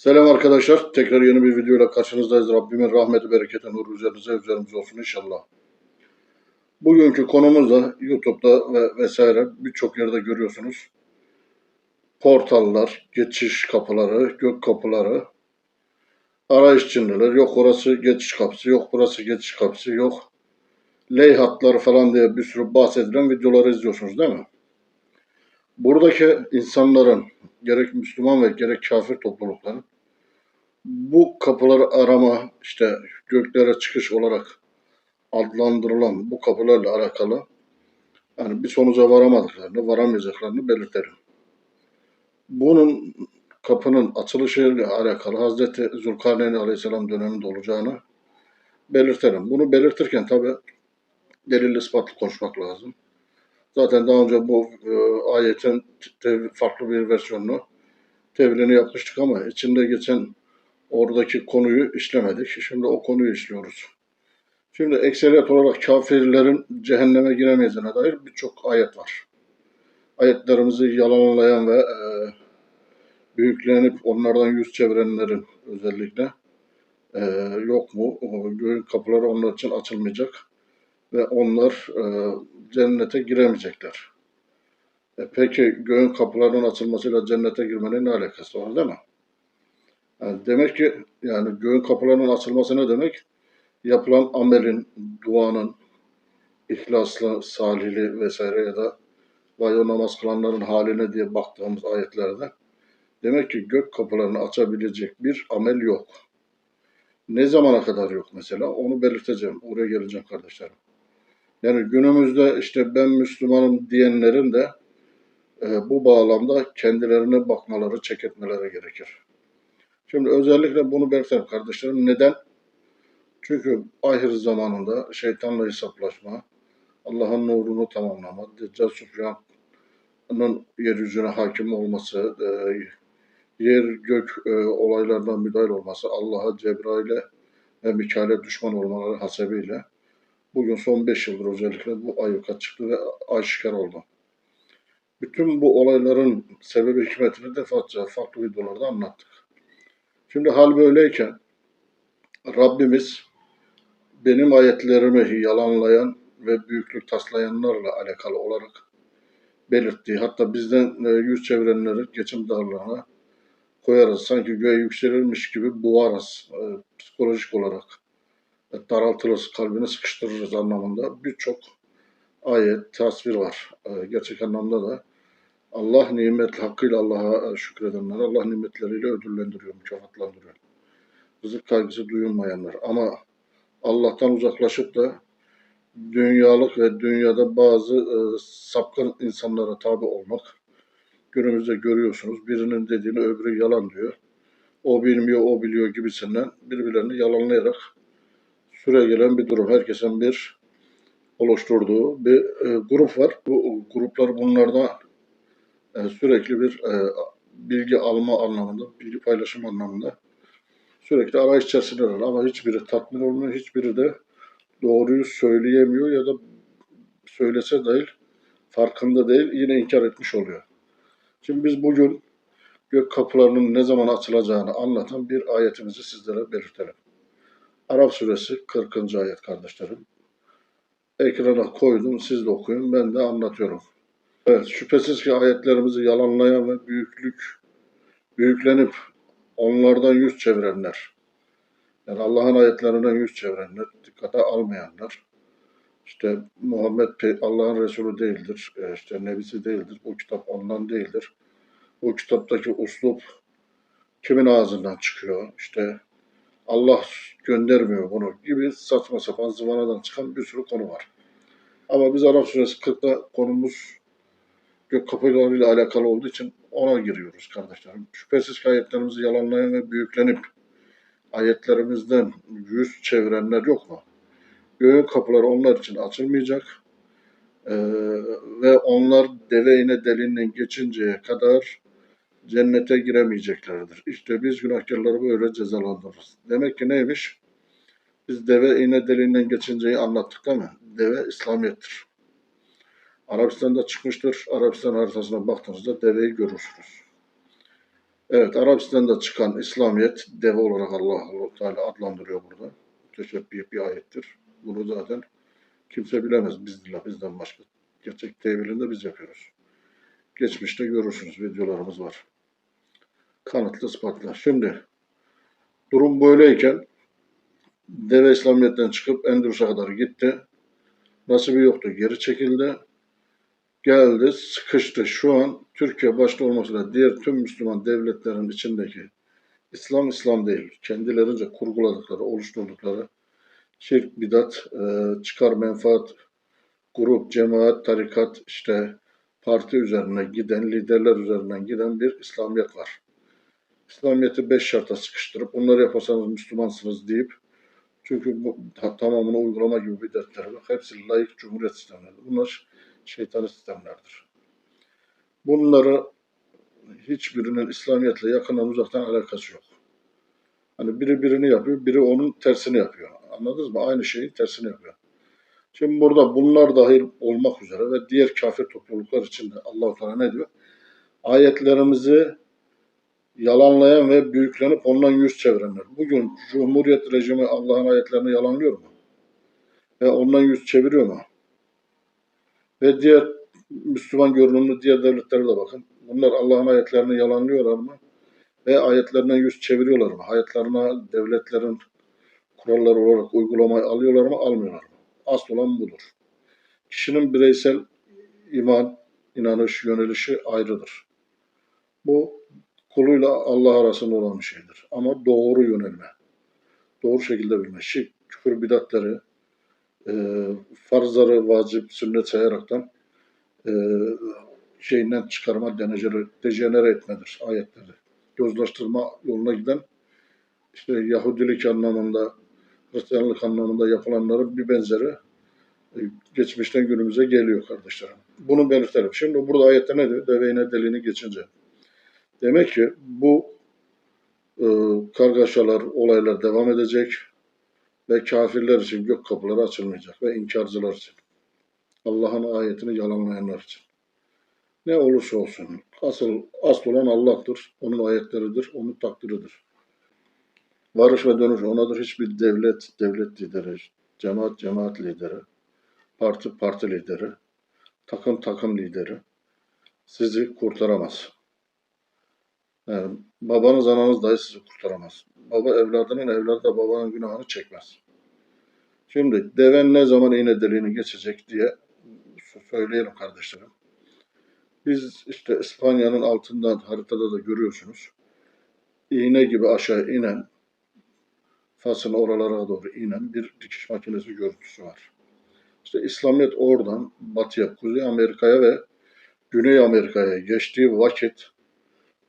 Selam arkadaşlar. Tekrar yeni bir videoyla karşınızdayız. Rabbimin rahmeti, bereketi, nuru üzerinize, üzerimize olsun inşallah. Bugünkü konumuz da YouTube'da ve vesaire birçok yerde görüyorsunuz. Portallar, geçiş kapıları, gök kapıları, arayış cimriler. Yok orası geçiş kapısı, yok burası geçiş kapısı, yok leyhatlar falan diye bir sürü bahsedilen videoları izliyorsunuz değil mi? Buradaki insanların gerek Müslüman ve gerek kafir toplulukların bu kapıları arama işte göklere çıkış olarak adlandırılan bu kapılarla alakalı yani bir sonuca varamadıklarını, varamayacaklarını belirtelim. Bunun kapının açılışıyla alakalı Hazreti Zülkarneyn Aleyhisselam döneminde olacağını belirtelim. Bunu belirtirken tabi delil ispatlı konuşmak lazım. Zaten daha önce bu e, ayetin tev- farklı bir versiyonunu tevilini yapmıştık ama içinde geçen oradaki konuyu işlemedik. Şimdi o konuyu işliyoruz. Şimdi ekseriyet olarak kafirlerin cehenneme giremeyeceğine dair birçok ayet var. Ayetlerimizi yalanlayan ve e, büyüklenip onlardan yüz çevirenlerin özellikle e, yok mu? O göğün kapıları onlar için açılmayacak ve onlar e, cennete giremeyecekler. E, peki göğün kapılarının açılmasıyla cennete girmenin ne alakası var değil mi? Yani demek ki yani göğün kapılarının açılması ne demek? Yapılan amelin, duanın, ihlaslı, salihli vesaire ya da vay namaz kılanların haline diye baktığımız ayetlerde demek ki gök kapılarını açabilecek bir amel yok. Ne zamana kadar yok mesela onu belirteceğim. Oraya geleceğim kardeşlerim. Yani günümüzde işte ben Müslümanım diyenlerin de e, bu bağlamda kendilerine bakmaları, çek etmeleri gerekir. Şimdi özellikle bunu belirtelim kardeşlerim. Neden? Çünkü ahir zamanında şeytanla hesaplaşma, Allah'ın nurunu tamamlama, Deccal Sufyan'ın yeryüzüne hakim olması, e, yer gök e, olaylardan müdahil olması, Allah'a, Cebrail'e ve Mikail'e düşman olmaları hasebiyle bugün son 5 yıldır özellikle bu ayyuka çıktı ve aşikar oldu. Bütün bu olayların sebebi hikmetini defaatçe farklı videolarda anlattık. Şimdi hal böyleyken Rabbimiz benim ayetlerimi yalanlayan ve büyüklük taslayanlarla alakalı olarak belirttiği hatta bizden e, yüz çevirenleri geçim darlığına koyarız. Sanki göğe yükselirmiş gibi boğarız e, psikolojik olarak. E, daraltırız, kalbini sıkıştırırız anlamında birçok ayet, tasvir var. E, gerçek anlamda da Allah nimet hakkıyla Allah'a şükredenler, Allah nimetleriyle ödüllendiriyor, mükafatlandırıyor. Rızık kaygısı duyulmayanlar. Ama Allah'tan uzaklaşıp da dünyalık ve dünyada bazı e, sapkın insanlara tabi olmak. Günümüzde görüyorsunuz birinin dediğini öbürü yalan diyor. O bilmiyor, o biliyor gibisinden birbirlerini yalanlayarak süre gelen bir durum. Herkesin bir oluşturduğu bir e, grup var. Bu gruplar bunlarda e, sürekli bir e, bilgi alma anlamında, bilgi paylaşım anlamında sürekli arayış içerisindeler. Ama hiçbiri tatmin olmuyor, hiçbiri de doğruyu söyleyemiyor ya da söylese değil, farkında değil, yine inkar etmiş oluyor. Şimdi biz bugün gök kapılarının ne zaman açılacağını anlatan bir ayetimizi sizlere belirtelim. Arap suresi 40. ayet kardeşlerim. Ekrana koydum, siz de okuyun, ben de anlatıyorum. Evet, şüphesiz ki ayetlerimizi yalanlayan ve büyüklük, büyüklenip onlardan yüz çevirenler, yani Allah'ın ayetlerinden yüz çevirenler, dikkate almayanlar, işte Muhammed Allah'ın Resulü değildir, e, işte Nebisi değildir, bu kitap ondan değildir. Bu kitaptaki uslup kimin ağzından çıkıyor, işte Allah göndermiyor bunu gibi saçma sapan zıvanadan çıkan bir sürü konu var. Ama biz Arap suresi 40'ta konumuz gök kapılarıyla alakalı olduğu için ona giriyoruz kardeşlerim. Şüphesiz ki ayetlerimizi yalanlayan ve büyüklenip ayetlerimizden yüz çevirenler yok mu? Göğün kapıları onlar için açılmayacak ee, ve onlar deve ine delinden geçinceye kadar cennete giremeyeceklerdir. İşte biz günahkarları böyle cezalandırırız. Demek ki neymiş? Biz deve iğne deliğinden geçinceyi anlattık değil mi? Deve İslamiyettir. Arabistan'da çıkmıştır. Arabistan haritasına baktığınızda deveyi görürsünüz. Evet, Arapistan'da çıkan İslamiyet deve olarak Allah Allah Teala adlandırıyor burada. Teşebbih bir ayettir. Bunu zaten kimse bilemez bizler, bizden başka. Gerçek tevilini de biz yapıyoruz. Geçmişte görürsünüz, videolarımız var. Kanıtlı ispatlı. Şimdi durum böyleyken deve İslamiyet'ten çıkıp Endülüs'e kadar gitti. Nasibi yoktu, geri çekildi. Geldi, sıkıştı. Şu an Türkiye başta olmak diğer tüm Müslüman devletlerin içindeki İslam İslam değil. Kendilerince kurguladıkları, oluşturdukları şirk, bidat, e, çıkar menfaat, grup, cemaat, tarikat, işte parti üzerine giden, liderler üzerinden giden bir İslamiyet var. İslamiyet'i beş şarta sıkıştırıp bunları yaparsanız Müslümansınız deyip çünkü bu ta- tamamını uygulama gibi bir dertleri var. Hepsi layık cumhuriyet sistemleridir. Bunlar şeytani sistemlerdir. Bunları hiçbirinin İslamiyet'le yakından uzaktan alakası yok. Hani biri birini yapıyor, biri onun tersini yapıyor. Anladınız mı? Aynı şeyin tersini yapıyor. Şimdi burada bunlar dahil olmak üzere ve diğer kafir topluluklar için de Allah-u Teala ne diyor? Ayetlerimizi yalanlayan ve büyüklenip ondan yüz çevirenler. Bugün Cumhuriyet rejimi Allah'ın ayetlerini yalanlıyor mu? Ve ondan yüz çeviriyor mu? Ve diğer Müslüman görünümlü diğer devletlere de bakın. Bunlar Allah'ın ayetlerini yalanlıyorlar mı? Ve ayetlerine yüz çeviriyorlar mı? Ayetlerine devletlerin kuralları olarak uygulamayı alıyorlar mı, almıyorlar mı? Asıl olan budur. Kişinin bireysel iman, inanış, yönelişi ayrıdır. Bu kuluyla Allah arasında olan bir şeydir. Ama doğru yönelme, doğru şekilde bilme, şirk, küfür bidatları, e, farzları vacip, sünnet sayaraktan e, şeyinden çıkarma, dejenere, dejenere etmedir ayetleri. Yozlaştırma yoluna giden işte Yahudilik anlamında, Hristiyanlık anlamında yapılanların bir benzeri e, geçmişten günümüze geliyor kardeşlerim. Bunu belirtelim. Şimdi burada ayette ne diyor? Deve iğne deliğini geçince. Demek ki bu e, kargaşalar, olaylar devam edecek ve kafirler için gök kapıları açılmayacak ve inkarcılar için. Allah'ın ayetini yalanlayanlar için. Ne olursa olsun. Asıl, asıl olan Allah'tır. Onun ayetleridir. Onun takdiridir. Varış ve dönüş onadır. Hiçbir devlet, devlet lideri, cemaat, cemaat lideri, parti, parti lideri, takım, takım lideri sizi kurtaramaz. Yani babanız, ananız dahi sizi kurtaramaz. Baba evladının, evladı da babanın günahını çekmez. Şimdi deven ne zaman iğne deliğini geçecek diye söyleyelim kardeşlerim. Biz işte İspanya'nın altından haritada da görüyorsunuz. İğne gibi aşağı inen, Fas'ın oralara doğru inen bir dikiş makinesi görüntüsü var. İşte İslamiyet oradan batıya, Kuzey Amerika'ya ve Güney Amerika'ya geçtiği vakit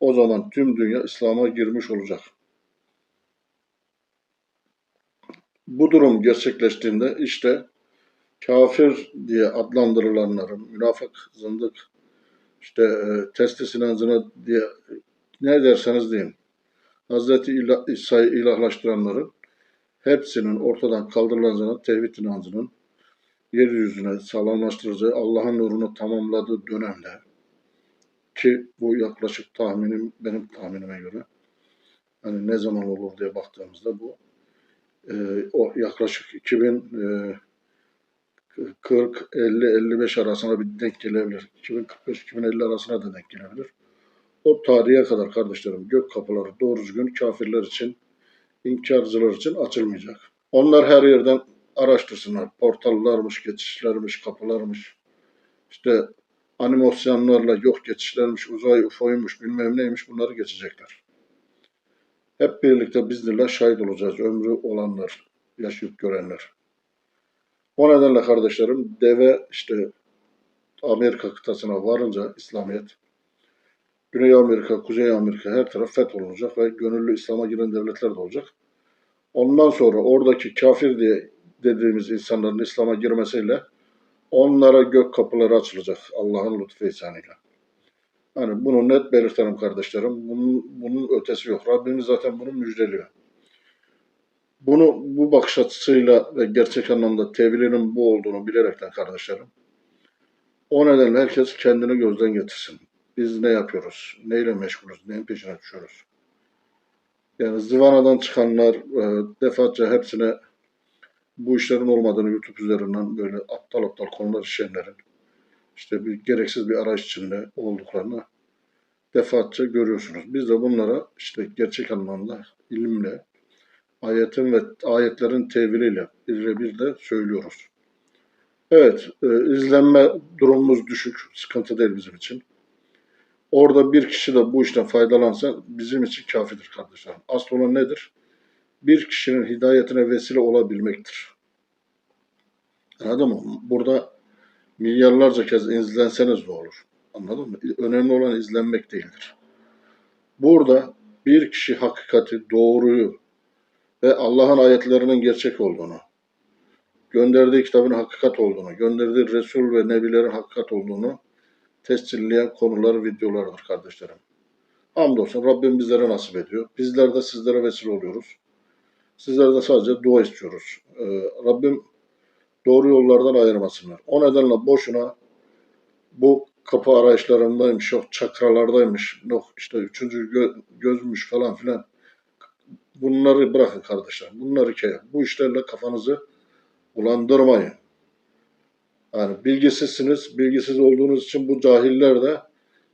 o zaman tüm dünya İslam'a girmiş olacak. Bu durum gerçekleştiğinde işte kafir diye adlandırılanların, münafık, zındık, işte e, testi sinancına diye ne derseniz deyin. Hazreti İla- İsa'yı ilahlaştıranların hepsinin ortadan kaldırılacağını, tevhid inancının yeryüzüne sağlamlaştıracağı Allah'ın nurunu tamamladığı dönemde ki bu yaklaşık tahminim benim tahminime göre hani ne zaman olur diye baktığımızda bu e, o yaklaşık 2000 e, 40 50 55 arasına bir denk gelebilir. 2045 2050 arasına da denk gelebilir. O tarihe kadar kardeşlerim gök kapıları doğru düzgün kafirler için, inkarcılar için açılmayacak. Onlar her yerden araştırsınlar. Portallarmış, geçişlermiş, kapılarmış. İşte animasyonlarla yok geçişlermiş, uzay ufoymuş, bilmem neymiş bunları geçecekler. Hep birlikte bizlerle şahit olacağız. Ömrü olanlar, yaşayıp görenler. O nedenle kardeşlerim deve işte Amerika kıtasına varınca İslamiyet Güney Amerika, Kuzey Amerika her taraf fetholunacak ve gönüllü İslam'a giren devletler de olacak. Ondan sonra oradaki kafir diye dediğimiz insanların İslam'a girmesiyle onlara gök kapıları açılacak Allah'ın lütfu ihsanıyla. Hani bunu net belirtelim kardeşlerim. Bunun, bunun ötesi yok. Rabbimiz zaten bunu müjdeliyor. Bunu bu bakış açısıyla ve gerçek anlamda tevilinin bu olduğunu bilerekten kardeşlerim. O nedenle herkes kendini gözden getirsin. Biz ne yapıyoruz? Neyle meşgulüz? Neyin peşine düşüyoruz? Yani zıvanadan çıkanlar e, defaatçe hepsine bu işlerin olmadığını YouTube üzerinden böyle aptal aptal konular işleyenlerin işte bir gereksiz bir arayış içinde olduklarını defaatçe görüyorsunuz. Biz de bunlara işte gerçek anlamda ilimle, ayetin ve ayetlerin teviliyle bir bir de söylüyoruz. Evet, e, izlenme durumumuz düşük, sıkıntı değil bizim için. Orada bir kişi de bu işten faydalansa bizim için kafidir kardeşlerim. Asıl olan nedir? Bir kişinin hidayetine vesile olabilmektir. Anladın mı? Burada milyarlarca kez izlenseniz ne olur? Anladın mı? Önemli olan izlenmek değildir. Burada bir kişi hakikati, doğruyu ve Allah'ın ayetlerinin gerçek olduğunu, gönderdiği kitabın hakikat olduğunu, gönderdiği Resul ve Nebilerin hakikat olduğunu tescilleyen konular, videolardır kardeşlerim. Hamdolsun Rabbim bizlere nasip ediyor. Bizler de sizlere vesile oluyoruz. Sizlerden sadece dua istiyoruz. Ee, Rabbim doğru yollardan ayırmasınlar. O nedenle boşuna bu kapı arayışlarındaymış, yok çakralardaymış, yok işte üçüncü gö- gözmüş falan filan. Bunları bırakın kardeşler. Bunları ke. Bu işlerle kafanızı bulandırmayın. Yani bilgisizsiniz. Bilgisiz olduğunuz için bu cahiller de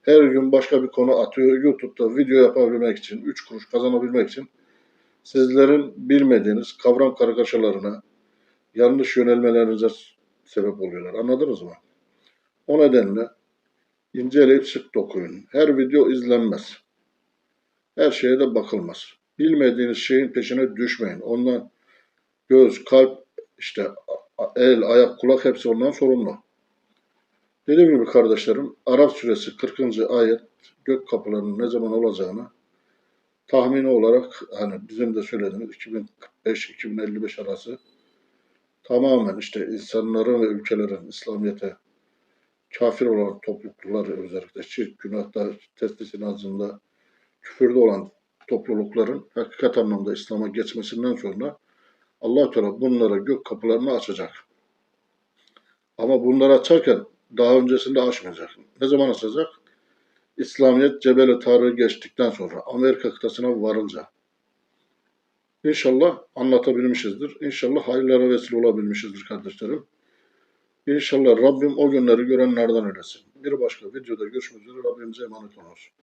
her gün başka bir konu atıyor. YouTube'da video yapabilmek için, üç kuruş kazanabilmek için sizlerin bilmediğiniz kavram kargaşalarına, yanlış yönelmelerinize sebep oluyorlar. Anladınız mı? O nedenle inceleyip sık dokuyun. Her video izlenmez. Her şeye de bakılmaz. Bilmediğiniz şeyin peşine düşmeyin. Ondan göz, kalp, işte el, ayak, kulak hepsi ondan sorumlu. Dediğim gibi kardeşlerim Arap suresi 40. ayet gök kapılarının ne zaman olacağını tahmini olarak hani bizim de söylediğimiz 2045-2055 arası tamamen işte insanların ve ülkelerin İslamiyet'e kafir olan topluluklar özellikle şirk, günahta, teslisin ağzında küfürde olan toplulukların hakikat anlamda İslam'a geçmesinden sonra allah Teala bunlara gök kapılarını açacak. Ama bunları açarken daha öncesinde açmayacak. Ne zaman açacak? İslamiyet Cebeli Tarık'ı geçtikten sonra Amerika kıtasına varınca. İnşallah anlatabilmişizdir. İnşallah hayırlara vesile olabilmişizdir kardeşlerim. İnşallah Rabbim o günleri görenlerden eylesin. Bir başka videoda görüşmek üzere Rabbimize emanet olun.